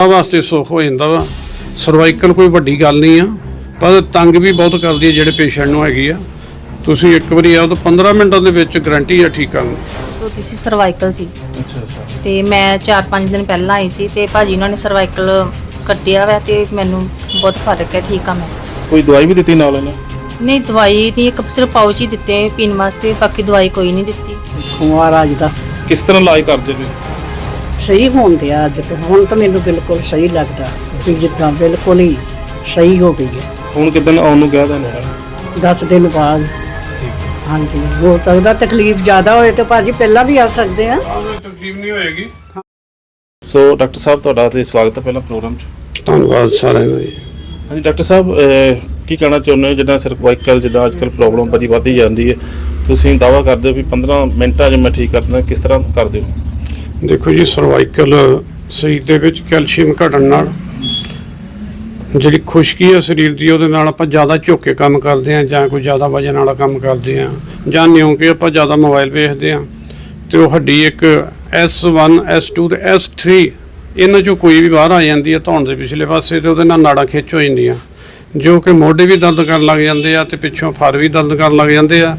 ਆ ਵਾਸਤੇ ਸੁੱਖ ਹੋ ਜਾਂਦਾ ਵਾ। ਸਰਵਾਈਕਲ ਕੋਈ ਵੱਡੀ ਗੱਲ ਨਹੀਂ ਆ। ਪਰ ਤੰਗ ਵੀ ਬਹੁਤ ਕਰਦੀ ਹੈ ਜਿਹੜੇ ਪੇਸ਼ੈਂਟ ਨੂੰ ਹੈਗੀ ਆ। ਤੁਸੀਂ ਇੱਕ ਵਾਰੀ ਆਓ ਤਾਂ 15 ਮਿੰਟਾਂ ਦੇ ਵਿੱਚ ਗਰੰਟੀ ਆ ਠੀਕ ਕਰਨ ਦੀ ਤੋਂ ਸੀ ਸਰਵਾਈਕਲ ਸੀ। ਅੱਛਾ ਅੱਛਾ। ਤੇ ਮੈਂ 4-5 ਦਿਨ ਪਹਿਲਾਂ ਆਈ ਸੀ ਤੇ ਭਾਜੀ ਉਹਨਾਂ ਨੇ ਸਰਵਾਈਕਲ ਕੱਟਿਆ ਵਾ ਤੇ ਮੈਨੂੰ ਬਹੁਤ ਫ਼ਰਕ ਹੈ ਠੀਕ ਆ ਮੈਂ। ਕੋਈ ਦਵਾਈ ਵੀ ਦਿੱਤੀ ਨਾਲ ਇਹਨੇ ਨਹੀਂ ਦਵਾਈ ਨਹੀਂ ਇੱਕ ਸਿਰਫ ਪਾਊਚ ਹੀ ਦਿੱਤੇ ਪੀਣ ਵਾਸਤੇ ਬਾਕੀ ਦਵਾਈ ਕੋਈ ਨਹੀਂ ਦਿੱਤੀ। ਮਹਾਰਾਜ ਦਾ। ਕਿਸ ਤਰ੍ਹਾਂ ਇਲਾਜ ਕਰਦੇ ਨੇ ਸਹੀ ਹੁੰਦੇ ਆ ਅੱਜ ਤੋਂ ਹੁਣ ਤਾਂ ਮੈਨੂੰ ਬਿਲਕੁਲ ਸਹੀ ਲੱਗਦਾ ਵੀ ਜਿੱਦਾਂ ਬਿਲਕੁਲ ਹੀ ਸਹੀ ਹੋ ਗਈ ਹੈ। ਹੁਣ ਕਿਦਨ ਆਉਣ ਨੂੰ ਕਿਹਾ ਤੁਹਾਨੂੰ? ਉਹਨਾਂ ਨੇ 10 ਦਿਨ ਬਾਅਦ ਹਾਂਜੀ ਹੋ ਸਕਦਾ ਤਕਲੀਫ ਜ਼ਿਆਦਾ ਹੋਏ ਤਾਂ ਭਾਜੀ ਪਹਿਲਾਂ ਵੀ ਆ ਸਕਦੇ ਆ। ਤਕਲੀਫ ਨਹੀਂ ਹੋਏਗੀ। ਸੋ ਡਾਕਟਰ ਸਾਹਿਬ ਤੁਹਾਡਾ ਤੇ ਸਵਾਗਤ ਹੈ ਪਹਿਲਾਂ ਪ੍ਰੋਗਰਾਮ 'ਚ। ਧੰਨਵਾਦ ਸਾਰਿਆਂ ਦਾ ਜੀ। ਹਾਂਜੀ ਡਾਕਟਰ ਸਾਹਿਬ ਕੀ ਕਹਿਣਾ ਚਾਹੁੰਦੇ ਹੋ? ਜਿੱਦਾਂ ਸਰਵਾਈਕਲ ਜਿੱਦਾਂ ਅੱਜਕੱਲ ਪ੍ਰੋਬਲਮ ਬੜੀ ਵੱਧਦੀ ਜਾਂਦੀ ਹੈ। ਤੁਸੀਂ ਦਾਵਾ ਕਰਦੇ ਹੋ ਵੀ 15 ਮਿੰਟਾਂ 'ਚ ਮੈਂ ਠੀਕ ਕਰ ਦਿੰਦਾ ਕਿਸ ਤਰ੍ਹਾਂ ਕਰਦੇ ਹੋ? ਦੇਖੋ ਜੀ ਸਰਵਾਈਕਲ ਸਰੀਰ ਦੇ ਵਿੱਚ ਕੈਲਸ਼ੀਅਮ ਘਟਣ ਨਾਲ ਜਿਹੜੀ ਖੁਸ਼ਕੀ ਹੈ ਸਰੀਰ ਦੀ, ਉਹਦੇ ਨਾਲ ਆਪਾਂ ਜ਼ਿਆਦਾ ਝੁੱਕ ਕੇ ਕੰਮ ਕਰਦੇ ਹਾਂ ਜਾਂ ਕੋਈ ਜ਼ਿਆਦਾ ਵਜਨ ਵਾਲਾ ਕੰਮ ਕਰਦੇ ਹਾਂ ਜਾਂ ਨਿਉਂ ਕੇ ਆਪਾਂ ਜ਼ਿਆਦਾ ਮੋਬਾਈਲ ਵੇਖਦੇ ਹਾਂ ਤੇ ਉਹ ਹੱਡੀ ਇੱਕ S1 S2 ਤੇ S3 ਇਹਨਾਂ ਚੋਂ ਕੋਈ ਵੀ ਬਾਹਰ ਆ ਜਾਂਦੀ ਹੈ ਧੌਣ ਦੇ ਪਿਛਲੇ ਪਾਸੇ ਤੇ ਉਹਦੇ ਨਾਲ ਨਾੜਾਂ ਖਿੱਚ ਹੋ ਜਾਂਦੀਆਂ, ਜੋ ਕਿ ਮੋਢੇ ਵੀ ਦਰਦ ਕਰਨ ਲੱਗ ਜਾਂਦੇ ਆ ਤੇ ਪਿੱਛੋਂ ਫਰ ਵੀ ਦਰਦ ਕਰਨ ਲੱਗ ਜਾਂਦੇ ਆ,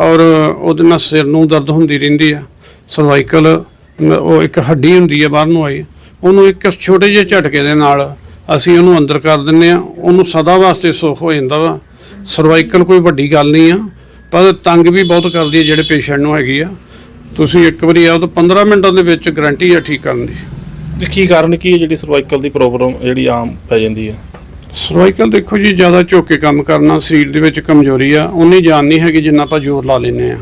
ਔਰ ਉਹਦੇ ਨਾਲ ਸਿਰ ਨੂੰ ਦਰਦ ਹੁੰਦੀ ਰਹਿੰਦੀ ਆ ਸਰਵਾਈਕਲ ਉਹ ਇੱਕ ਹੱਡੀ ਹੁੰਦੀ ਹੈ ਬਾਹਰ ਨੂੰ ਆਈ ਉਹਨੂੰ ਇੱਕ ਛੋਟੇ ਜਿਹੇ ਝਟਕੇ ਦੇ ਨਾਲ ਅਸੀਂ ਉਹਨੂੰ ਅੰਦਰ ਕਰ ਦਿੰਨੇ ਆ ਉਹਨੂੰ ਸਦਾ ਵਾਸਤੇ ਸੁੱਖ ਹੋ ਜਾਂਦਾ ਵਾ। ਸਰਵਾਈਕਲ ਕੋਈ ਵੱਡੀ ਗੱਲ ਨਹੀਂ ਆ ਪਰ ਤੰਗ ਵੀ ਬਹੁਤ ਕਰਦੀ ਹੈ ਜਿਹੜੇ ਪੇਸ਼ੈਂਟ ਨੂੰ ਹੈਗੀ ਆ। ਤੁਸੀਂ ਇੱਕ ਵਾਰੀ ਆਓ ਤਾਂ 15 ਮਿੰਟਾਂ ਦੇ ਵਿੱਚ ਗਰੰਟੀ ਆ ਠੀਕ ਕਰਨ ਦੀ। ਤੇ ਕੀ ਕਾਰਨ ਕੀ ਹੈ ਜਿਹੜੀ ਸਰਵਾਈਕਲ ਦੀ ਪ੍ਰੋਬਲਮ ਜਿਹੜੀ ਆਮ ਪੈ ਜਾਂਦੀ ਹੈ? ਸਰਵਾਈਕਲ ਦੇਖੋ ਜੀ ਜ਼ਿਆਦਾ ਝੁੱਕ ਕੇ ਕੰਮ ਕਰਨਾ ਸਰੀਰ ਦੇ ਵਿੱਚ ਕਮਜ਼ੋਰੀ ਆ ਉਨੀ ਜਾਨ ਨਹੀਂ ਹੈਗੀ ਜਿੰਨਾ ਆਪਾਂ ਜ਼ੋਰ ਲਾ ਲੈਨੇ ਆ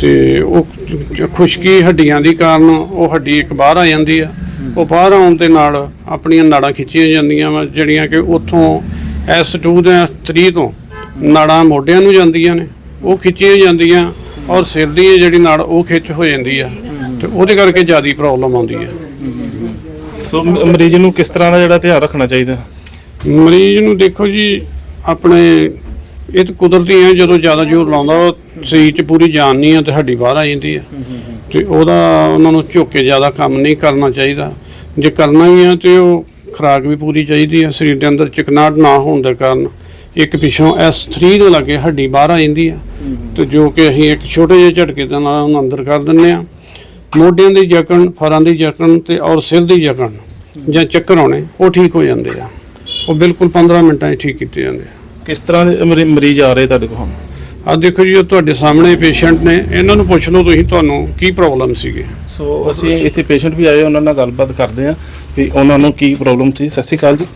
ਤੇ ਉਹ ਖੁਸ਼ਕੀ ਹੱਡੀਆਂ ਦੀ ਕਾਰਨ ਉਹ ਹੱਡੀ ਇੱਕ ਬਾਹਰ ਆ ਜਾਂਦੀ ਆ। ਉਹ ਬਾਹਰ ਆਉਣ ਦੇ ਨਾਲ ਆਪਣੀਆਂ ਨਾੜਾਂ ਖਿੱਚੀਆਂ ਜਾਂਦੀਆਂ ਵਾ ਜਿਹੜੀਆਂ ਕਿ ਉੱਥੋਂ S2 ਦੇ 3 ਤੋਂ ਨਾੜਾਂ ਮੋਢਿਆਂ ਨੂੰ ਜਾਂਦੀਆਂ ਨੇ। ਉਹ ਖਿੱਚੀਆਂ ਜਾਂਦੀਆਂ ਔਰ ਸਿਰ ਦੀ ਜਿਹੜੀ ਨਾੜ ਉਹ ਖਿੱਚ ਹੋ ਜਾਂਦੀ ਆ। ਤੇ ਉਹਦੇ ਕਰਕੇ ਜ਼ਿਆਦਾ ਪ੍ਰੋਬਲਮ ਆਉਂਦੀ ਆ। ਸੋ ਮਰੀਜ਼ ਨੂੰ ਕਿਸ ਤਰ੍ਹਾਂ ਦਾ ਜਿਹੜਾ ਧਿਆਨ ਰੱਖਣਾ ਚਾਹੀਦਾ? ਮਰੀਜ਼ ਨੂੰ ਦੇਖੋ ਜੀ ਆਪਣੇ ਇਹ ਤਾਂ ਕੁਦਰਤੀ ਹੈ ਜਦੋਂ ਜ਼ਿਆਦਾ ਜ਼ੋਰ ਲਾਉਂਦਾ ਉਹ ਸਰੀਰ 'ਚ ਪੂਰੀ ਜਾਨ ਨਹੀਂ ਹੈ ਤੇ ਹੱਡੀ ਬਾਹਰ ਆ ਜਾਂਦੀ ਹੈ। ਤੇ ਉਹਦਾ ਉਹਨਾਂ ਨੂੰ ਝੁੱਕ ਕੇ ਜ਼ਿਆਦਾ ਕੰਮ ਨਹੀਂ ਕਰਨਾ ਚਾਹੀਦਾ। ਜੇ ਕਰਨਾ ਵੀ ਹੈ ਤੇ ਉਹ ਖੁਰਾਕ ਵੀ ਪੂਰੀ ਚਾਹੀਦੀ ਹੈ ਸਰੀਰ ਦੇ ਅੰਦਰ ਚਿਕਨਾਹਟ ਨਾ ਹੋਣ ਦੇ ਕਾਰਨ। ਇੱਕ ਪਿੱਛੋਂ S3 ਦੇ ਲਾਗੇ ਹੱਡੀ ਬਾਹਰ ਆ ਜਾਂਦੀ ਹੈ। ਤੇ ਜੋ ਕਿ ਅਸੀਂ ਇੱਕ ਛੋਟੇ ਜਿਹੇ ਝਟਕੇ ਦੇ ਨਾਲ ਉਹਨੂੰ ਅੰਦਰ ਕਰ ਦਿੰਦੇ ਆ ਮੋਢਿਆਂ ਦੀ ਜਕਣ ਫਰਾਂ ਦੀ ਜਕਣ ਤੇ ਔਰ ਸਿਰ ਦੀ ਜਕਣ ਜਾਂ ਚੱਕਰ ਆਉਣੇ ਉਹ ਠੀਕ ਹੋ ਜਾਂਦੇ ਆ। ਉਹ ਬਿਲਕੁਲ 15 ਮਿੰਟਾਂ 'ਚ ਠੀਕ ਕੀਤੇ ਜਾਂਦੇ ਆ। ਕਿਸ ਤਰ੍ਹਾਂ ਦੇ ਮਰੀ- ਮਰੀਜ਼ ਆ ਰਹੇ ਤੁਹਾਡੇ ਕੋਲ ਹੁਣ? ਆ ਦੇਖੋ ਜੀ ਉਹ ਤੁਹਾਡੇ ਸਾਹਮਣੇ ਪੇਸ਼ੈਂਟ ਨੇ। ਇਹਨਾਂ ਨੂੰ ਪੁੱਛ ਲਓ ਤੁਸੀਂ ਤੁਹਾਨੂੰ ਕੀ ਪ੍ਰੋਬਲਮ ਸੀਗੀ। ਸੋ ਅਸੀਂ ਇੱਥੇ ਪੇਸ਼ੈਂਟ ਵੀ ਆਏ ਉਹਨਾਂ ਨਾਲ ਗੱਲਬਾਤ ਕਰਦੇ ਹਾਂ ਵੀ ਉਹਨਾਂ ਨੂੰ ਕੀ ਪ੍ਰੋਬਲਮ ਸੀ। ਸਤਿ ਸ਼੍ਰੀ ਅਕਾਲ ਜੀ।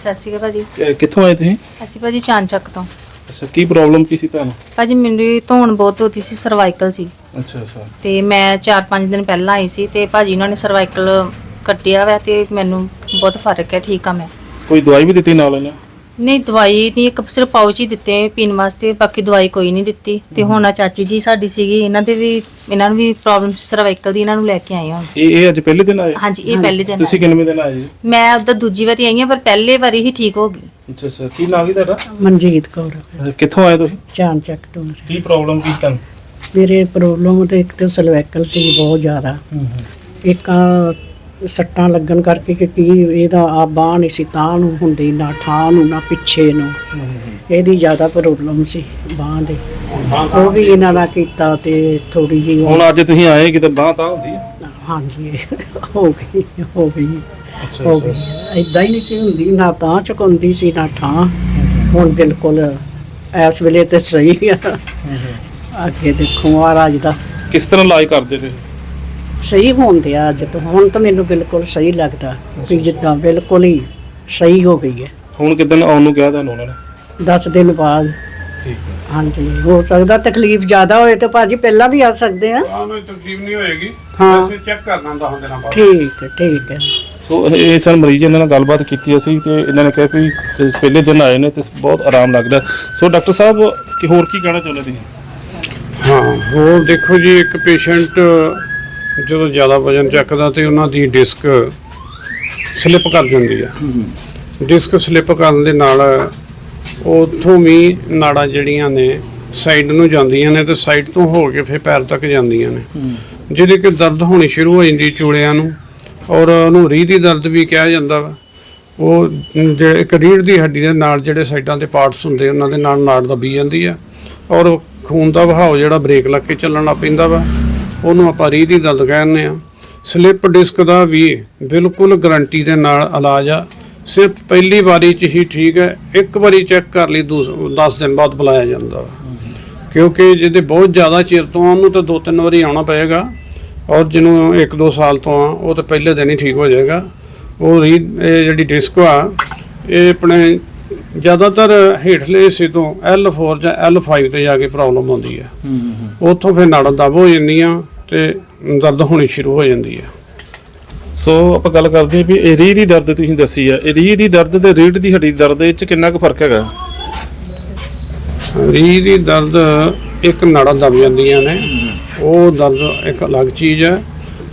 ਸਤਿ ਸ਼੍ਰੀ ਅਕਾਲ ਭਾਜੀ। ਕਿ- ਕਿੱਥੋਂ ਆਏ ਤੁਸੀਂ? ਅਸੀਂ ਭਾਜੀ ਚਾਨਚੱਕ ਤੋਂ। ਅੱਛਾ ਕੀ ਪ੍ਰੋਬਲਮ ਕੀ ਸੀ ਤੁਹਾਨੂੰ? ਭਾਜੀ ਮੈਨੂੰ ਧੌਣ ਬਹੁਤ ਹੁੰਦੀ ਸੀ ਸਰਵਾਈਕਲ ਸੀ। ਅੱਛਾ ਅੱਛਾ। ਤੇ ਮੈਂ 4-5 ਦਿਨ ਪਹਿਲਾਂ ਆਈ ਸੀ ਤੇ ਭਾਜੀ ਉਹਨਾਂ ਨੇ ਸਰਵਾਈਕਲ ਕੱਟਿਆ ਵਾ ਤੇ ਮੈਨੂੰ ਬਹੁਤ ਫ਼ਰਕ ਹੈ ਠੀਕ ਆ ਮੈਂ। ਕੋਈ ਦਵਾਈ ਵੀ ਦਿੱਤੀ ਨਾਲ ਇਹਨੇ ਨਹੀਂ ਦਵਾਈ ਨਹੀਂ ਇੱਕ ਸਿਰਫ ਪਾਊਚ ਹੀ ਦਿੱਤੇ ਪੀਣ ਵਾਸਤੇ ਬਾਕੀ ਦਵਾਈ ਕੋਈ ਨਹੀਂ ਦਿੱਤੀ। ਤੇ ਹੁਣ ਆ ਚਾਚੀ ਜੀ ਸਾਡੀ ਸੀਗੀ ਇਹਨਾਂ ਦੇ ਵੀ ਇਹਨਾਂ ਨੂੰ ਵੀ ਪ੍ਰੋਬਲਮ ਸਰਵਾਈਕਲ ਦੀ ਇਹਨਾਂ ਨੂੰ ਲੈ ਕੇ ਆਏ ਹਾਂ ਇਹ ਇਹ ਅੱਜ ਪਹਿਲੇ ਦਿਨ ਆਏ? ਹਾਂਜੀ ਇਹ ਪਹਿਲੇ ਦਿਨ ਤੁਸੀਂ ਆਏ। ਕਿੰਨੇ ਦਿਨ ਆਏ? ਜੀ ਮੈਂ ਉਦੋਂ ਦੂਜੀ ਵਾਰੀ ਆਈ ਹਾਂ ਪਰ ਪਹਿਲੇ ਵਾਰੀ ਹੀ ਠੀਕ ਹੋ ਗਈ। ਅੱਛਾ ਅੱਛਾ। ਕੀ ਨਾਮ ਹੈ ਤੁਹਾਡਾ? ਮਨਜੀਤ ਕੌਰ। ਅੱਛਾ, ਕਿੱਥੋਂ ਆਏ ਤੁਸੀਂ? ਚਾਨ ਚੱਕ ਤੋਂ ਕੀ ਪ੍ਰੋਬਲਮ ਕੀ ਤੁਹਾਨੂੰ ਮੇਰੇ ਪ੍ਰੋਬਲਮ ਤੇ ਇੱਕ ਤੇ ਸਲਵੈਕਲ ਸੀ ਬਹੁਤ ਜ਼ਿਆਦਾ। ਇੱਕ ਸੱਟਾਂ ਲੱਗਣ ਕਰਕੇ ਕਿ ਕੀ ਇਹਦਾ ਆ ਬਾਂਹ ਨਹੀਂ ਸੀ ਤਾਂ ਨੂੰ ਹੁੰਦੀ ਨਾ ਠਾਹ ਨੂੰ ਨਾ ਪਿੱਛੇ ਨੂੰ। ਇਹਦੀ ਜ਼ਿਆਦਾ ਪ੍ਰੋਬਲਮ ਸੀ ਬਾਂਹ ਦੀ। ਉਹ ਵੀ ਇਹਨਾਂ ਦਾ ਕੀਤਾ ਤੇ ਥੋੜੀ ਜਿਹੀ ਹੁਣ ਅੱਜ ਤੁਸੀਂ ਆਏ ਕਿਤੇ ਬਾਹ ਤਾਂ ਹੁੰਦੀ ਹੈ ਹਾਂਜੀ ਹੋ ਗਈ ਹੋ ਗਈ ਹੋ ਗਈ। ਇਦਾਂ ਹੀ ਨਹੀਂ ਸੀ ਹੁੰਦੀ ਨਾ ਤਾਂ ਚੁਕਾਉਂਦੀ ਸੀ ਨਾ ਠਾਂ ਹੁਣ ਬਿਲਕੁਲ ਇਸ ਵੇਲੇ ਤੇ ਸਹੀ ਆ। ਅੱਗੇ ਦੇਖੋ ਮਹਾਰਾਜ ਦਾ। ਕਿਸ ਤਰ੍ਹਾਂ ਇਲਾਜ ਕਰਦੇ ਰਹੇ? ਸਹੀ ਹੁੰਦੇ ਆ ਅੱਜ ਤੋਂ। ਹੁਣ ਤਾਂ ਮੈਨੂੰ ਬਿਲਕੁਲ ਸਹੀ ਲੱਗਦਾ ਵੀ ਜਿੱਦਾਂ ਬਿਲਕੁਲ ਹੀ ਸਹੀ ਹੋ ਗਈ ਹੈ। ਹੁਣ ਕਿਦਨ ਆਉਣ ਨੂੰ ਕਿਹਾ ਤੁਹਾਨੂੰ ਉਹਨਾਂ ਨੇ? 10 ਦਿਨ ਬਾਅਦ। ਠੀਕ ਹੈ। ਹਾਂਜੀ ਹੋ ਸਕਦਾ ਤਕਲੀਫ ਜ਼ਿਆਦਾ ਹੋਏ ਤਾਂ ਭਾਜੀ ਪਹਿਲਾਂ ਵੀ ਆ ਸਕਦੇ ਆ। ਹਾਂ ਕੋਈ ਤਕਲੀਫ ਨਹੀਂ ਹੋਏਗੀ। ਹਾਂ। ਵੈਸੇ ਚੈੱਕ ਕਰਨਾ 10 ਦਿਨਾਂ ਬਾਅਦ। ਠੀਕ ਹੈ ਠੀਕ ਹੈ। ਸੋ ਇਹ ਸਨ ਮਰੀਜ਼ ਇਹਨਾਂ ਨਾਲ ਗੱਲਬਾਤ ਕੀਤੀ ਅਸੀਂ ਤੇ ਇਹਨਾਂ ਨੇ ਕਿਹਾ ਵੀ ਪਹਿਲੇ ਦਿਨ ਆਏ ਨੇ ਤੇ ਬਹੁਤ ਆਰਾਮ ਲੱਗਦਾ। ਸੋ ਡਾਕਟਰ ਸਾਹਿਬ ਕਿ ਹੋਰ ਕੀ ਕਹਿਣਾ ਚਾਹੁੰਦੇ ਤੁਸੀਂ? ਹਾਂ ਹੋਰ ਦੇਖੋ ਜੀ ਇੱਕ ਪੇਸ਼ੈਂਟ ਜਦੋਂ ਜ਼ਿਆਦਾ ਵਜਨ ਚੱਕਦਾ ਤੇ ਉਹਨਾਂ ਦੀ ਡਿਸਕ ਸਲਿੱਪ ਕਰ ਜਾਂਦੀ ਆ। ਡਿਸਕ ਸਲਿੱਪ ਕਰਨ ਦੇ ਨਾਲ ਉਥੋਂ ਵੀ ਨਾੜਾਂ ਜਿਹੜੀਆਂ ਨੇ ਸਾਈਡ ਨੂੰ ਜਾਂਦੀਆਂ ਨੇ ਤੇ ਸਾਈਡ ਤੋਂ ਹੋ ਕੇ ਫਿਰ ਪੈਰ ਤੱਕ ਜਾਂਦੀਆਂ ਨੇ। ਜਿਹਦੇ ਕਿ ਦਰਦ ਹੋਣੀ ਸ਼ੁਰੂ ਹੋ ਜਾਂਦੀ ਚੂੜਿਆਂ ਨੂੰ ਔਰ ਉਹਨੂੰ ਰੀਹ ਦੀ ਦਰਦ ਵੀ ਕਿਹਾ ਜਾਂਦਾ ਵਾ। ਉਹ ਜਿਹੜੇ ਇੱਕ ਰੀੜ ਦੀ ਹੱਡੀ ਦੇ ਨਾਲ ਜਿਹੜੇ ਸਾਈਡਾਂ ਦੇ ਪਾਰਟਸ ਹੁੰਦੇ ਉਹਨਾਂ ਦੇ ਨਾਲ ਨਾੜ ਦੱਬੀ ਜਾਂਦੀ ਆ। ਔਰ ਖੂਨ ਦਾ ਵਹਾਅ ਜਿਹੜਾ ਬ੍ਰੇਕ ਲੱਗ ਕੇ ਚੱਲਣ ਲੱਗ ਪੈਂਦਾ ਵਾ। ਉਹਨੂੰ ਆਪਾਂ ਰੀਹ ਦੀ ਦਰਦ ਕਹਿੰਦੇ ਆ ਸਲਿੱਪ ਡਿਸਕ ਦਾ ਵੀ ਬਿਲਕੁਲ ਗਾਰੰਟੀ ਦੇ ਨਾਲ ਇਲਾਜ ਆ। ਸਿਰਫ ਪਹਿਲੀ ਵਾਰੀ ਚ ਹੀ ਠੀਕ ਹੈ ਇੱਕ ਵਾਰੀ ਚੈੱਕ ਕਰ ਲਈ 10 ਦਿਨ ਬਾਅਦ ਬੁਲਾਇਆ ਜਾਂਦਾ ਕਿਉਂਕਿ ਜਿਹਦੇ ਬਹੁਤ ਜ਼ਿਆਦਾ ਚਿਰ ਤੋਂ ਉਹਨੂੰ ਤਾਂ ਦੋ ਤਿੰਨ ਵਾਰੀ ਆਉਣਾ ਪਏਗਾ। ਔਰ ਜਿਹਨੂੰ 1-2 ਸਾਲ ਤੋਂ ਆ ਉਹ ਤਾਂ ਪਹਿਲੇ ਦਿਨ ਹੀ ਠੀਕ ਹੋ ਜਾਏਗਾ। ਉਹ ਰੀ ਇਹ ਜਿਹੜੀ ਡਿਸਕ ਆ ਇਹ ਆਪਣੇ ਜ਼ਿਆਦਾਤਰ ਹੇਠਲੇ ਹਿੱਸੇ ਤੋਂ L4 ਜਾਂ L5 ਤੇ ਜਾ ਕੇ ਪ੍ਰੋਬਲਮ ਆਉਂਦੀ ਹੈ ਉੱਥੋਂ ਫਿਰ ਨਾੜਾਂ ਦਬ ਹੋ ਜਾਂਦੀਆਂ ਤੇ ਦਰਦ ਹੋਣੀ ਸ਼ੁਰੂ ਹੋ ਜਾਂਦੀ ਹੈ। ਸੋ ਆਪਾਂ ਗੱਲ ਕਰਦੇ ਹਾਂ ਵੀ ਇਹ ਰੀਹ ਦੀ ਦਰਦ ਤੁਸੀਂ ਦੱਸੀ ਆ। ਇਹ ਰੀਹ ਦੀ ਦਰਦ ਤੇ ਰੀੜ ਦੀ ਹੱਡੀ ਦਰਦ ਵਿੱਚ ਕਿੰਨਾ ਕੁ ਫ਼ਰਕ ਹੈਗਾ? ਰੀਹ ਦੀ ਦਰਦ ਇੱਕ ਨਾੜਾਂ ਦਬ ਜਾਂਦੀਆਂ ਨੇ। ਉਹ ਦਰਦ ਇੱਕ ਅਲੱਗ ਚੀਜ਼ ਹੈ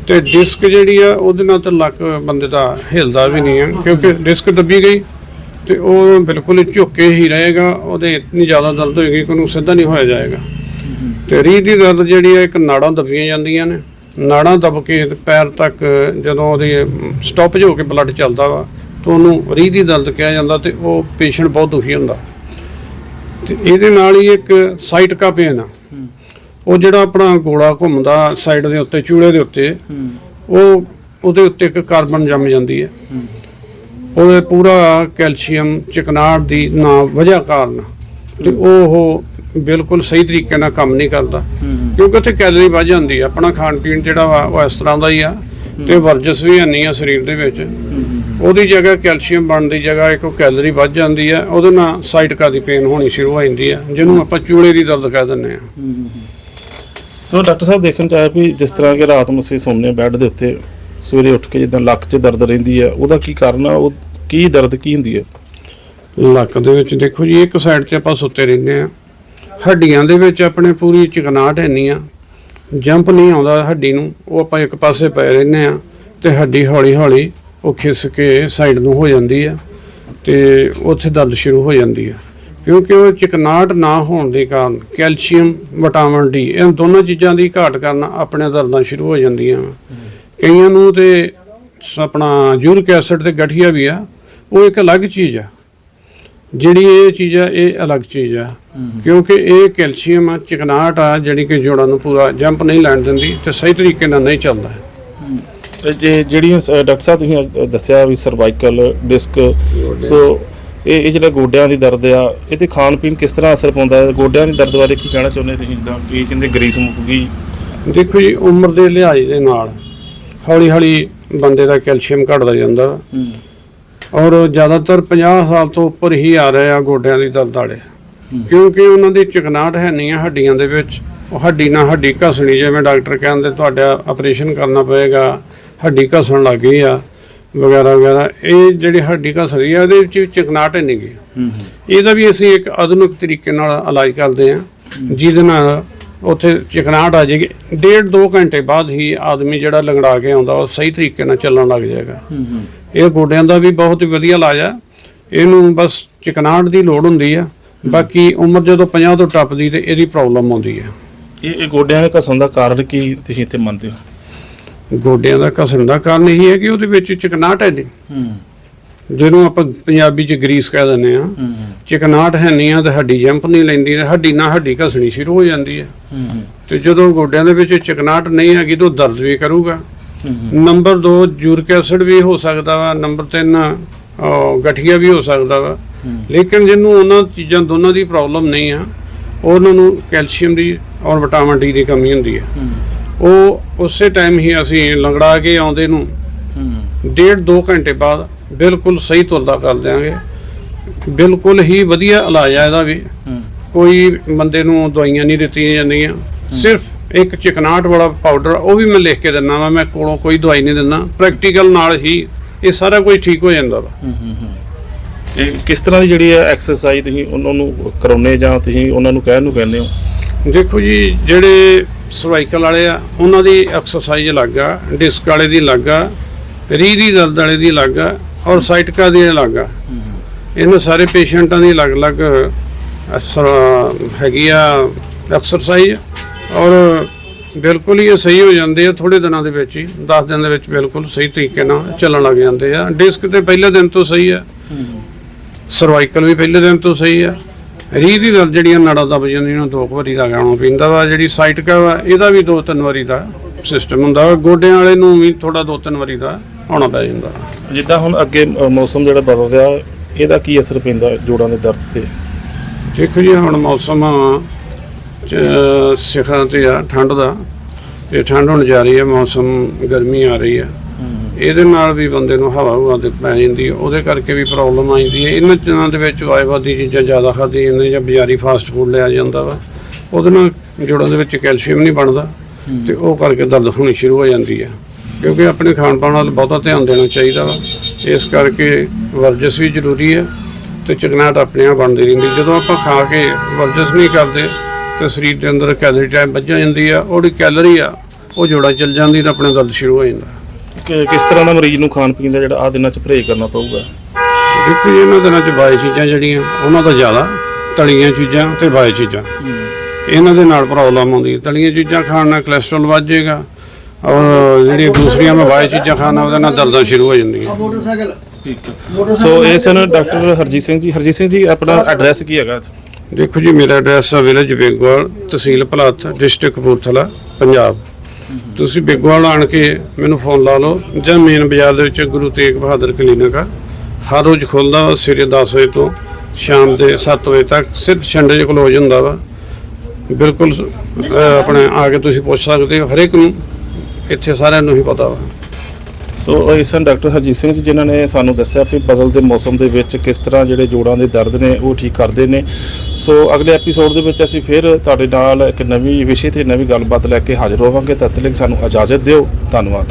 ਤੇ ਡਿਸਕ ਜਿਹੜੀ ਆ, ਉਹਦੇ ਨਾਲ ਤਾਂ ਲੱਕ ਬੰਦੇ ਦਾ ਹਿਲਦਾ ਵੀ ਨਹੀਂ ਹੈ ਕਿਉਂਕਿ ਡਿਸਕ ਦੱਬੀ ਗਈ ਤੇ ਉਹ ਬਿਲਕੁਲ ਹੀ ਝੁੱਕੇ ਹੀ ਰਹੇਗਾ। ਉਹਦੇ ਇਤਨੀ ਜ਼ਿਆਦਾ ਦਰਦ ਹੋਏਗੀ ਕਿ ਉਹਨੂੰ ਸਿੱਧਾ ਨਹੀਂ ਹੋਇਆ ਜਾਏਗਾ। ਤੇ ਰੀਹ ਦੀ ਦਰਦ ਜਿਹੜੀ ਹੈ ਇੱਕ ਨਾੜਾਂ ਦੱਬੀਆਂ ਜਾਂਦੀਆਂ ਨੇ। ਨਾੜਾਂ ਦੱਬ ਕੇ ਪੈਰ ਤੱਕ ਜਦੋਂ ਉਹਦੀ ਸਟਾਪ ਹੋ ਕੇ ਬਲੱਡ ਚੱਲਦਾ ਵਾ ਤਾਂ ਉਹਨੂੰ ਰੀਹ ਦੀ ਦਰਦ ਕਿਹਾ ਜਾਂਦਾ ਤੇ ਉਹ ਪੇਸ਼ੈਂਟ ਬਹੁਤ ਦੁਖੀ ਹੁੰਦਾ। ਤੇ ਇਹਦੇ ਨਾਲ ਹੀ ਇੱਕ ਸਾਈਟਕਾ ਪੇਨ ਆ। ਉਹ ਜਿਹੜਾ ਆਪਣਾ ਗੋਲਾ ਘੁੰਮਦਾ ਸਾਈਡ ਦੇ ਉੱਤੇ ਚੂਲੇ ਦੇ ਉੱਤੇ ਉਹ ਉਹਦੇ ਉੱਤੇ ਇੱਕ ਕਾਰਬਨ ਜੰਮ ਜਾਂਦੀ ਹੈ। ਉਹਦੇ ਪੂਰਾ ਕੈਲਸ਼ੀਅਮ ਚਿਕਨਾਟ ਦੀ ਨਾ ਵਜ੍ਹਾ ਕਾਰਨ। ਤੇ ਉਹ ਬਿਲਕੁਲ ਸਹੀ ਤਰੀਕੇ ਨਾਲ ਕੰਮ ਨਹੀਂ ਕਰਦਾ। ਕਿਉਂਕਿ ਉੱਥੇ ਕੈਲਰੀ ਵੱਧ ਜਾਂਦੀ ਹੈ ਆਪਣਾ ਖਾਣ ਪੀਣ ਜਿਹੜਾ ਵਾ ਉਹ ਇਸ ਤਰ੍ਹਾਂ ਦਾ ਹੀ ਆ। ਤੇ ਵਰਜਸ ਵੀ ਨਹੀਂ ਆ ਸਰੀਰ ਦੇ ਵਿੱਚ। ਉਹਦੀ ਜਗ੍ਹਾ ਕੈਲਸ਼ੀਅਮ ਬਣਨ ਦੀ ਜਗ੍ਹਾ ਇੱਕ ਕੈਲਰੀ ਵੱਧ ਜਾਂਦੀ ਹੈ ਉਹਦੇ ਨਾਲ ਸਾਈਟਕਾ ਦੀ ਪੇਨ ਹੋਣੀ ਸ਼ੁਰੂ ਹੋ ਜਾਂਦੀ ਹੈ ਜਿਹਨੂੰ ਆਪਾਂ ਚੂਲੇ ਦੀ ਦਰਦ ਕਹਿ ਦਿੰਦੇ ਆ। ਸੋ ਡਾਕਟਰ ਸਾਹਿਬ ਦੇਖਣ ਚ ਆਇਆ ਵੀ ਜਿਸ ਤਰ੍ਹਾਂ ਕਿ ਰਾਤ ਨੂੰ ਅਸੀਂ ਸੌਂਦੇ ਬੈੱਡ ਦੇ ਉੱਤੇ ਸਵੇਰੇ ਉੱਠ ਕੇ ਜਿੱਦਾਂ ਲੱਕ 'ਚ ਦਰਦ ਰਹਿੰਦੀ ਹੈ ਉਹਦਾ ਕੀ ਕਾਰਨ ਆ? ਉਹ ਕੀ ਦਰਦ ਕੀ ਹੁੰਦੀ ਹੈ ਲੱਕ ਦੇ ਵਿੱਚ ਦੇਖੋ ਜੀ ਇੱਕ ਸਾਈਡ ਤੇ ਆਪਾਂ ਸੁੱਤੇ ਰਹਿੰਦੇ ਆ। ਹੱਡੀਆਂ ਦੇ ਵਿੱਚ ਆਪਣੇ ਪੂਰੀ ਚਿਕਨਾਟ ਹੈਨੀ ਆ, ਜੰਪ ਨਹੀਂ ਆਉਂਦਾ ਹੱਡੀ ਨੂੰ, ਉਹ ਆਪਾਂ ਇੱਕ ਪਾਸੇ ਪਏ ਰਹਿੰਦੇ ਆ ਤੇ ਹੱਡੀ ਹੌਲੀ ਹੌਲੀ ਉਹ ਖਿਸ ਕੇ ਸਾਈਡ ਨੂੰ ਹੋ ਜਾਂਦੀ ਆ ਤੇ ਉੱਥੇ ਦਰਦ ਸ਼ੁਰੂ ਹੋ ਜਾਂਦੀ ਆ ਕਿਉਂਕਿ ਉਹ ਚਿਕਨਾਟ ਨਾ ਹੋਣ ਦੇ ਕਾਰਨ ਕੈਲਸ਼ੀਅਮ, ਵਿਟਾਮਿਨ ਡੀ, ਇਹ ਦੋਨਾਂ ਚੀਜ਼ਾਂ ਦੀ ਘਾਟ ਕਾਰਨ ਆਪਣੇ ਦਰਦਾਂ ਸ਼ੁਰੂ ਹੋ ਜਾਂਦੀਆਂ ਵਾਂ। ਕਈਆਂ ਨੂੰ ਤੇ ਆਪਣਾ ਯੂਰਿਕ ਐਸਿਡ ਤੇ ਗਠੀਆ ਵੀ ਆ, ਉਹ ਇੱਕ ਅਲੱਗ ਚੀਜ਼ ਆ ਜਿਹੜੀ ਇਹ ਚੀਜ਼ ਆ ਇਹ ਅਲੱਗ ਚੀਜ਼ ਆ। ਕਿਉਂਕਿ ਇਹ ਕੈਲਸ਼ੀਅਮ ਆ ਚਿਕਨਾਟ ਆ ਜਿਹੜੀ ਕਿ ਜੋੜਾਂ ਨੂੰ ਪੂਰਾ ਜੰਪ ਨਹੀਂ ਲੈਣ ਦਿੰਦੀ ਤੇ ਸਹੀ ਤਰੀਕੇ ਨਾਲ ਨਹੀਂ ਚੱਲਦਾ। ਤੇ ਜੇ ਜਿਹੜੀਆਂ ਡਾਕਟਰ ਸਾਹਿਬ ਤੁਸੀਂ ਦੱਸਿਆ ਵੀ ਸਰਵਾਈਕਲ ਡਿਸਕ ਸੋ ਇਹ ਇਹ ਜਿਹੜਾ ਗੋਡਿਆਂ ਦੀ ਦਰਦ ਆ ਇਹ ਤੇ ਖਾਣ ਪੀਣ ਕਿਸ ਤਰ੍ਹਾਂ ਅਸਰ ਪਾਉਂਦਾ ਹੈ? ਗੋਡਿਆਂ ਦੀ ਦਰਦ ਬਾਰੇ ਕੀ ਕਹਿਣਾ ਚਾਹੁੰਦੇ ਤੁਸੀਂ? ਜਿੱਦਾਂ ਕੀ ਕਹਿੰਦੇ ਗਰੀਸ ਮੁੱਕ ਗਈ। ਦੇਖੋ ਜੀ ਉਮਰ ਦੇ ਲਿਹਾਜ਼ ਦੇ ਨਾਲ ਹੌਲੀ ਹੌਲੀ ਬੰਦੇ ਦਾ ਕੈਲਸ਼ੀਅਮ ਘਟਦਾ ਜਾਂਦਾ। ਔਰ ਜ਼ਿਆਦਾਤਰ 50 ਸਾਲ ਤੋਂ ਉੱਪਰ ਹੀ ਆ ਰਹੇ ਆ ਗੋਡਿਆਂ ਦੀ ਦਰਦ ਵਾਲੇ। ਕਿਉਂਕਿ ਉਹਨਾਂ ਦੀ ਚਿਕਨਾਟ ਹੈ ਨਹੀਂ ਆ ਹੱਡੀਆਂ ਦੇ ਵਿੱਚ। ਉਹ ਹੱਡੀ ਨਾਲ ਹੱਡੀ ਘਸਣੀ ਜਿਵੇਂ ਡਾਕਟਰ ਕਹਿੰਦੇ ਤੁਹਾਡਾ ਆਪਰੇਸ਼ਨ ਕਰਨਾ ਪਏਗਾ ਹੱਡੀ ਘਸਣ ਲੱਗ ਗਈ ਆ ਵਗੈਰਾ ਵਗੈਰਾ। ਇਹ ਜਿਹੜੀ ਹੱਡੀ ਘਸ ਰਹੀ ਆ ਇਹਦੇ ਵਿੱਚ ਚਿਕਨਾਟ ਹੈ ਨਹੀਂ ਗੀ। ਇਹਦਾ ਵੀ ਅਸੀਂ ਇੱਕ ਆਧੁਨਿਕ ਤਰੀਕੇ ਨਾਲ ਇਲਾਜ ਕਰਦੇ ਹਾਂ। ਜਿਹਦੇ ਨਾਲ ਉੱਥੇ ਚਿਕਨਾਟ ਆ ਜਾਏਗੀ। ਡੇਢ ਦੋ ਘੰਟੇ ਬਾਅਦ ਹੀ ਆਦਮੀ ਜਿਹੜਾ ਲੰਗੜਾ ਕੇ ਆਉਂਦਾ ਉਹ ਸਹੀ ਤਰੀਕੇ ਨਾਲ ਚੱਲਣ ਲੱਗ ਜਾਏਗਾ। ਇਹ ਗੋਡਿਆਂ ਦਾ ਵੀ ਬਹੁਤ ਹੀ ਵਧੀਆ ਇਲਾਜ ਆ। ਇਹਨੂੰ ਬਸ ਚਿਕਨਾਟ ਦੀ ਲੋੜ ਹੁੰਦੀ ਆ। ਬਾਕੀ ਉਮਰ ਜਦੋਂ 50 ਤੋਂ ਟੱਪਦੀ ਤੇ ਇਹਦੀ ਪ੍ਰੋਬਲਮ ਆਉਂਦੀ ਆ। ਇਹ ਇਹ ਗੋਡਿਆਂ ਦੇ ਘਸਣ ਦਾ ਕਾਰਨ ਕੀ ਤੁਸੀਂ ਇੱਥੇ ਮੰਨਦੇ ਹੋ? ਗੋਡਿਆਂ ਦਾ ਘਸਣ ਦਾ ਕਾਰਨ ਇਹ ਹੈ ਕਿ ਉਹਦੇ ਵਿੱਚ ਚਿਕਨਾਟ ਹੈ ਜੀ। ਜਿਹਨੂੰ ਆਪਾਂ ਪੰਜਾਬੀ ਚ ਗਰੀਸ ਕਹਿ ਦਿੰਦੇ ਆ। ਚਿਕਨਾਟ ਹੈ ਨਹੀਂ ਆ ਤੇ ਹੱਡੀ ਜੰਪ ਨਹੀਂ ਲੈਂਦੀ ਤੇ ਹੱਡੀ ਨਾਲ ਹੱਡੀ ਘਸਣੀ ਸ਼ੁਰੂ ਹੋ ਜਾਂਦੀ ਹੈ। ਤੇ ਜਦੋਂ ਗੋਡਿਆਂ ਦੇ ਵਿੱਚ ਚਿਕਨਾਟ ਨਹੀਂ ਹੈਗੀ ਤਾਂ ਦਰਦ ਵੀ ਕਰੂਗਾ। ਨੰਬਰ 2 ਯੂਰਿਕ ਐਸਿਡ ਵੀ ਹੋ ਸਕਦਾ ਵਾ। ਨੰਬਰ 3 ਗਠੀਆ ਵੀ ਹੋ ਸਕਦਾ ਵਾ। ਲੇਕਿਨ ਜਿਹਨੂੰ ਉਹਨਾਂ ਚੀਜ਼ਾਂ ਦੋਨਾਂ ਦੀ ਪ੍ਰੋਬਲਮ ਨਹੀਂ ਆ ਉਹਨਾਂ ਨੂੰ ਕੈਲਸ਼ੀਅਮ ਦੀ ਔਰ ਵਿਟਾਮਿਨ ਡੀ ਦੀ ਕਮੀ ਹੁੰਦੀ ਹੈ ਉਹ ਉਸੇ ਟਾਈਮ ਹੀ ਅਸੀਂ ਲੰਗੜਾ ਕੇ ਆਉਂਦੇ ਨੂੰ ਡੇਢ ਦੋ ਘੰਟੇ ਬਾਅਦ ਬਿਲਕੁਲ ਸਹੀ ਤੁਰਦਾ ਕਰ ਦਿਆਂਗੇ। ਬਿਲਕੁਲ ਹੀ ਵਧੀਆ ਇਲਾਜ ਆ ਇਹਦਾ ਵੀ। ਕੋਈ ਬੰਦੇ ਨੂੰ ਦਵਾਈਆਂ ਨਹੀਂ ਦਿੱਤੀਆਂ ਜਾਂਦੀਆਂ। ਸਿਰਫ ਇੱਕ ਚਿਕਨਾਟ ਵਾਲਾ ਪਾਊਡਰ ਉਹ ਵੀ ਮੈਂ ਲਿਖ ਕੇ ਦਿੰਦਾ ਵਾ ਮੈਂ ਕੋਲੋਂ ਕੋਈ ਦਵਾਈ ਨਹੀਂ ਦਿੰਦਾ ਪ੍ਰੈਕਟੀਕਲ ਨਾਲ ਹੀ ਇਹ ਸਾਰਾ ਕੁਝ ਠੀਕ ਹੋ ਜਾਂਦਾ ਵਾ। ਇਹ ਕਿਸ ਤਰ੍ਹਾਂ ਦੀ ਜਿਹੜੀ ਹੈ ਐਕਸਰਸਾਈਜ਼ ਤੁਸੀਂ ਉਹਨਾਂ ਨੂੰ ਕਰਾਉਨੇ ਜਾਂ ਤੁਸੀਂ ਉਹਨਾਂ ਨੂੰ ਕਹਿਣ ਨੂੰ ਕਹਿੰਦੇ ਹੋ? ਦੇਖੋ ਜੀ ਜਿਹੜੇ ਸਰਵਾਈਕਲ ਵਾਲੇ ਆ ਉਹਨਾਂ ਦੀ ਐਕਸਰਸਾਈਜ਼ ਅਲੱਗ ਆ ਡਿਸਕ ਵਾਲੇ ਦੀ ਅਲੱਗ ਆ ਰੀਹ ਦੀ ਦਰਦ ਵਾਲੇ ਦੀ ਅਲੱਗ ਆ ਔਰ ਸਾਈਟਕਾ ਦੀ ਅਲੱਗ ਆ। ਇਹਨਾਂ ਸਾਰੇ ਪੇਸ਼ੈਂਟਾਂ ਦੀ ਅਲੱਗ-ਅਲੱਗ ਅਸਰ ਹੈਗੀ ਆ ਐਕਸਰਸਾਈਜ਼ ਔਰ ਬਿਲਕੁਲ ਹੀ ਇਹ ਸਹੀ ਹੋ ਜਾਂਦੇ ਆ ਥੋੜੇ ਦਿਨਾਂ ਦੇ ਵਿੱਚ ਹੀ 10 ਦਿਨ ਦੇ ਵਿੱਚ ਬਿਲਕੁਲ ਸਹੀ ਤਰੀਕੇ ਨਾਲ ਚੱਲਣ ਲੱਗ ਜਾਂਦੇ ਆ। ਡਿਸਕ ਤੇ ਪਹਿਲੇ ਦਿਨ ਤੋਂ ਸਹੀ ਆ। ਸਰਵਾਈਕਲ ਵੀ ਪਹਿਲੇ ਦਿਨ ਤੋਂ ਸਹੀ ਆ। ਰੀਹ ਦੀ ਦਰਦ ਜਿਹੜੀਆਂ ਨੜਾਂ ਦਬ ਜਾਂਦੀਆਂ ਨੂੰ ਦੋ ਵਾਰੀ ਲਗਾਉਣਾ ਪੈਂਦਾ ਵਾ ਜਿਹੜੀ ਸਾਈਟਕਾ ਵਾ ਇਹਦਾ ਵੀ ਦੋ ਤਿੰਨ ਵਾਰੀ ਦਾ ਸਿਸਟਮ ਹੁੰਦਾ ਵਾ। ਗੋਡਿਆਂ ਵਾਲੇ ਨੂੰ ਵੀ ਥੋੜਾ ਦੋ ਤਿੰਨ ਵਾਰੀ ਦਾ ਆਉਣਾ ਪੈ ਜਾਂਦਾ। ਜਿੱਦਾਂ ਹੁਣ ਅੱਗੇ ਅ, ਮੌਸਮ ਜਿਹੜਾ ਬਦਲ ਰਿਹਾ ਇਹਦਾ ਕੀ ਅਸਰ ਪੈਂਦਾ ਜੋੜਾਂ ਦੇ ਦਰਦ ਤੇ? ਦੇਖੋ ਜੀ ਹੁਣ ਮੌਸਮ ਸਿਖਰਾਂ ਤੇ ਆ, ਠੰਡ ਦਾ। ਤੇ ਠੰਡ ਹੁਣ ਜਾ ਰਹੀ ਹੈ, ਮੌਸਮ ਗਰਮੀ ਆ ਰਹੀ ਹੈ। ਇਹਦੇ ਨਾਲ ਵੀ ਬੰਦੇ ਨੂੰ ਹਵਾ ਹਵਾ ਦੇ ਪੈ ਜਾਂਦੀ ਹੈ। ਉਹਦੇ ਕਰਕੇ ਵੀ ਪ੍ਰੋਬਲਮ ਆ ਜਾਂਦੀ ਹੈ। ਇਹਨਾਂ ਚੀਜ਼ਾਂ ਦੇ ਵਿੱਚ ਵਾਇਵਾਦੀ ਚੀਜ਼ਾਂ ਜ਼ਿਆਦਾ ਖਾਧੀ ਜਾਂਦੀਆਂ ਜਾਂ ਬਾਜ਼ਾਰੀ ਫਾਸਟ ਫੂਡ ਲਿਆ ਜਾਂਦਾ ਵਾ। ਉਹਦੇ ਨਾਲ ਜੋੜਾਂ ਦੇ ਵਿੱਚ ਕੈਲਸ਼ੀਅਮ ਨਹੀਂ ਬਣਦਾ ਤੇ ਉਹ ਕਰਕੇ ਦਰਦ ਹੋਣੀ ਸ਼ੁਰੂ ਹੋ ਜਾਂਦੀ ਹੈ। ਕਿਉਂਕਿ ਆਪਣੇ ਖਾਣ ਪਾਣ ਵੱਲ ਬਹੁਤਾ ਧਿਆਨ ਦੇਣਾ ਚਾਹੀਦਾ ਵਾ। ਇਸ ਕਰਕੇ ਵਰਜਿਸ਼ ਵੀ ਜ਼ਰੂਰੀ ਹੈ ਤੇ ਚਿਕਨਾਹਟ ਆਪਣੇ ਆਪ ਬਣਦੀ ਰਹਿੰਦੀ ਜਦੋਂ ਆਪਾਂ ਖਾ ਕੇ ਵਰਜਿਸ਼ ਨਹੀਂ ਕਰਦੇ ਤੇ ਸਰੀਰ ਦੇ ਅੰਦਰ ਕੈਲਰੀ ਟਾਈਮ ਵੱਜ ਜਾਂਦੀ ਆ ਉਹਦੀ ਕੈਲਰੀ ਆ ਉਹ ਜੋੜਾ ਚੱਲ ਜਾਂਦੀ ਤਾਂ ਆਪਣੇ ਦਰਦ ਸ਼ੁਰੂ ਹੋ ਜਾਂਦਾ ਕਿ- ਕਿਸ ਤਰ੍ਹਾਂ ਦਾ ਮਰੀਜ਼ ਨੂੰ ਖਾਣ ਪੀਣ ਦਾ ਜਿਹੜਾ ਆ ਦਿਨਾਂ ਚ ਪਰਹੇਜ਼ ਕਰਨਾ ਪਊਗਾ? ਦੇਖੋ ਜੀ ਇਹਨਾਂ ਦਿਨਾਂ 'ਚ ਬਾਈ ਚੀਜ਼ਾਂ ਜਿਹੜੀਆਂ ਉਹਨਾਂ ਦਾ ਜ਼ਿਆਦਾ ਤਲੀਆਂ ਚੀਜ਼ਾਂ ਤੇ ਬਾਈ ਚੀਜ਼ਾਂ। ਇਹਨਾਂ ਦੇ ਨਾਲ ਪ੍ਰੋਬਲਮ ਆਉਂਦੀ ਤਲੀਆਂ ਚੀਜ਼ਾਂ ਖਾਣ ਨਾਲ ਕੋਲੇਸਟ੍ਰੋਲ ਵੱਧ ਜਾਏਗਾ ਔਰ ਜਿਹੜੀਆਂ ਦੂਸਰੀਆਂ ਮੋਬਾਈਲ ਚੀਜ਼ਾਂ ਖਾਣ ਉਹਦੇ ਨਾਲ ਦਰਦਾਂ ਸ਼ੁਰੂ ਹੋ ਜਾਂਦੀਆਂ। ਮੋਟਰਸਾਈਕਲ ਠੀਕ ਸੋ ਇਹ ਸਨ ਡਾਕਟਰ ਹਰਜੀਤ ਸਿੰਘ ਜੀ। ਹਰਜੀਤ ਸਿੰਘ ਜੀ ਆਪਣਾ ਐਡਰੈਸ ਕੀ ਹੈਗਾ ਦੇਖੋ ਜੀ, ਮੇਰਾ ਐਡਰੈਸ ਹੈ ਵਿਲੇਜ ਬੇਗਵਾਲ ਤਹਿਸੀਲ ਭਲਾਤ ਡਿਸਟ੍ਰਿਕਟ ਕਪੂਰਥਲਾ, ਪੰਜਾਬ। ਤੁਸੀਂ ਬੇਗਵਾਲ ਆਣ ਕੇ ਮੈਨੂੰ ਫੋਨ ਲਾ ਲਓ, ਜਾਂ ਮੇਨ ਬਾਜ਼ਾਰ ਦੇ ਵਿੱਚ ਗੁਰੂ ਤੇਗ ਬਹਾਦਰ ਕਲੀਨਿਕ ਆ। ਹਰ ਰੋਜ਼ ਖੁੱਲਦਾ ਵਾ ਸਵੇਰੇ 10 ਵਜੇ ਤੋਂ ਸ਼ਾਮ ਦੇ 7 ਵਜੇ ਤੱਕ, ਸਿਰਫ ਸੰਡੇ ਦੇ ਕਲੋਜ਼ ਹੁੰਦਾ ਵਾ। ਬਿਲਕੁਲ ਆਪਣੇ ਆ ਕੇ ਤੁਸੀਂ ਪੁੱਛ ਸਕਦੇ ਹੋ, ਹਰੇਕ ਨੂੰ ਇੱਥੇ ਸਾਰਿਆਂ ਨੂੰ ਹੀ ਪਤਾ ਵਾ। ਸੋ ਇਹ ਸਨ ਡਾਕਟਰ ਹਰਜੀਤ ਸਿੰਘ ਜੀ ਜਿਨ੍ਹਾਂ ਨੇ ਸਾਨੂੰ ਦੱਸਿਆ ਕਿ ਬਦਲਦੇ ਮੌਸਮ ਦੇ ਵਿੱਚ ਕਿਸ ਤਰ੍ਹਾਂ ਜਿਹੜੇ ਜੋੜਾਂ ਦੇ ਦਰਦ ਨੇ ਉਹ ਠੀਕ ਕਰਦੇ ਨੇ। ਸੋ ਅਗਲੇ ਐਪੀਸੋਡ ਦੇ ਵਿੱਚ ਅਸੀਂ ਫਿਰ ਤੁਹਾਡੇ ਨਾਲ ਇੱਕ ਨਵੀਂ ਵਿਸ਼ੇ ਤੇ ਨਵੀਂ ਗੱਲਬਾਤ ਲੈ ਕੇ ਹਾਜ਼ਰ ਹੋਵਾਂਗੇ। ਤਦ ਤੱਕ ਸਾਨੂੰ ਇਜਾਜ਼ਤ ਦਿਓ। ਧੰਨਵਾਦ।